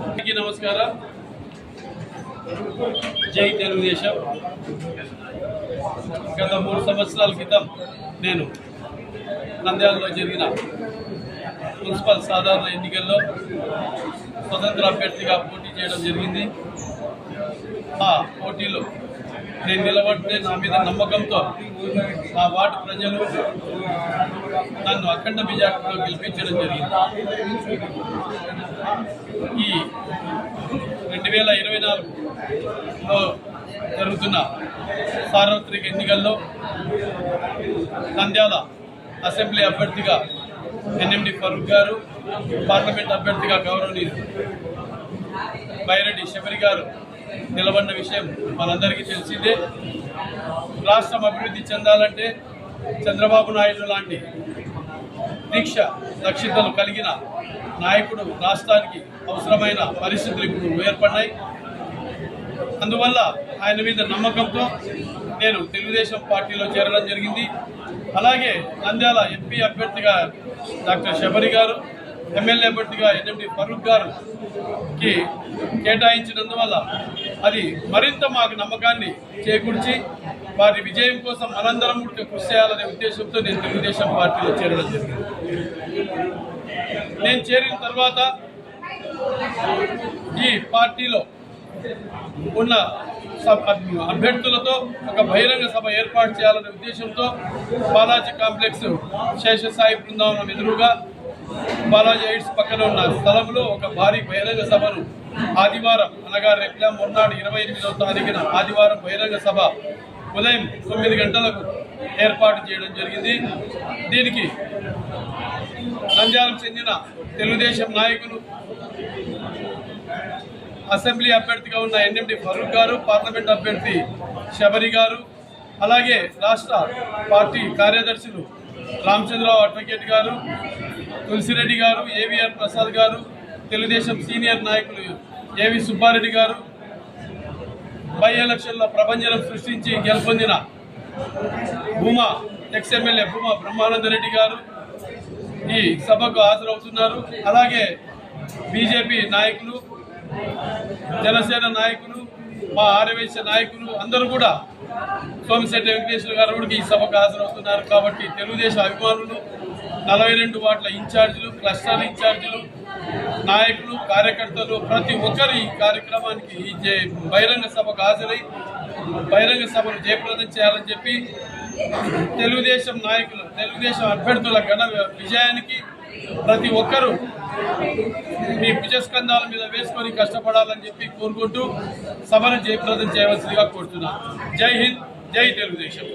అందరికీ నమస్కారం. జై తెలుగుదేశం. గత మూడు సంవత్సరాల క్రితం నేను నంద్యాలలో జరిగిన మున్సిపల్ సాధారణ ఎన్నికల్లో స్వతంత్ర అభ్యర్థిగా పోటీ చేయడం జరిగింది. ఆ పోటీలో నేను నిలబడితే నా మీద నమ్మకంతో ఆ వార్డు ప్రజలు నన్ను అఖండ మెజార్టీలో గెలిపించడం జరిగింది. ఈ రెండు వేల ఇరవై నాలుగులో జరుగుతున్న సార్వత్రిక ఎన్నికల్లో నంద్యాల అసెంబ్లీ అభ్యర్థిగా ఎన్ఎండి ఫరూక్ గారు పార్లమెంట్ అభ్యర్థిగా గౌరవనీయులు బైరెడ్డి శబరి గారు నిలబడిన విషయం మనందరికీ తెలిసిందే. రాష్ట్రం అభివృద్ధి చెందాలంటే చంద్రబాబు నాయుడు లాంటి దీక్ష దక్షితలు కలిగిన నాయకుడు రాష్ట్రానికి అవసరమైన పరిస్థితులు ఇప్పుడు ఏర్పడినాయి. అందువల్ల ఆయన మీద నమ్మకంతో నేను తెలుగుదేశం పార్టీలో చేరడం జరిగింది. అలాగే నంద్యాల ఎంపీ అభ్యర్థిగా డాక్టర్ శబరి గారు ఎమ్మెల్యే అభ్యర్థిగా ఎన్ఎండి ఫరూక్ గారుకి కేటాయించినందువల్ల అది మరింత మాకు నమ్మకాన్ని చేకూర్చి వారి విజయం కోసం మనందరం కూడా కృషి చేయాలనే ఉద్దేశంతో నేను తెలుగుదేశం పార్టీలో చేరడం జరిగింది. నేను చేరిన తర్వాత ఈ పార్టీలో ఉన్న అభ్యర్థులతో ఒక బహిరంగ సభ ఏర్పాటు చేయాలనే ఉద్దేశంతో బాలాజీ కాంప్లెక్స్ శేషసాయి బృందావనం ఎదురుగా బాలాజీ ఎయిడ్స్ పక్కన ఉన్న స్థలంలో ఒక భారీ బహిరంగ సభను ఆదివారం అనగా రేపు మొన్నాడు ఇరవై ఎనిమిదవ తారీఖున ఆదివారం బహిరంగ సభ ఉదయం తొమ్మిది గంటలకు ఏర్పాటు చేయడం జరిగింది. దీనికి నంద్యాలకు చెందిన తెలుగుదేశం నాయకులు అసెంబ్లీ అభ్యర్థిగా ఉన్న ఎన్ఎండి ఫరూక్ గారు పార్లమెంట్ అభ్యర్థి శబరి గారు అలాగే రాష్ట్ర పార్టీ కార్యదర్శులు రామచంద్రరావు అడ్వకేట్ గారు తులసిరెడ్డి గారు ఏవిఆర్ ప్రసాద్ గారు తెలుగుదేశం సీనియర్ నాయకులు ఏవి సుబ్బారెడ్డి గారు. బై ఎలక్షన్లో ప్రభంజనం సృష్టించి గెలుపొందిన భూమా ఎక్స్ ఎమ్మెల్యే భూమా బ్రహ్మానందరెడ్డి గారు ఈ సభకు హాజరవుతున్నారు. అలాగే బీజేపీ నాయకులు జనసేన నాయకులు మా ఆర్యవేశ నాయకులు అందరూ కూడా సోమిశెట్టి వెంకటేశ్వర గారు కూడా ఈ సభకు హాజరవుతున్నారు. కాబట్టి తెలుగుదేశం అభిమానులు నలభై రెండు వాట్ల ఇన్ఛార్జీలు క్లస్టర్ ఇన్ఛార్జీలు నాయకులు కార్యకర్తలు ప్రతి ఒక్కరు ఈ కార్యక్రమానికి జే- బహిరంగ సభకు హాజరై బహిరంగ సభను జయప్రదం చేయాలని చెప్పి తెలుగుదేశం నాయకులు తెలుగుదేశం అభ్యర్థుల ఘన విజయానికి ప్రతి ఒక్కరూ మీ భుజస్కంధాల మీద వేసుకొని కష్టపడాలని చెప్పి కోరుకుంటూ సభను జయప్రదం చేయవలసిందిగా కోరుతున్నాను. జై హింద్ జై తెలుగుదేశం.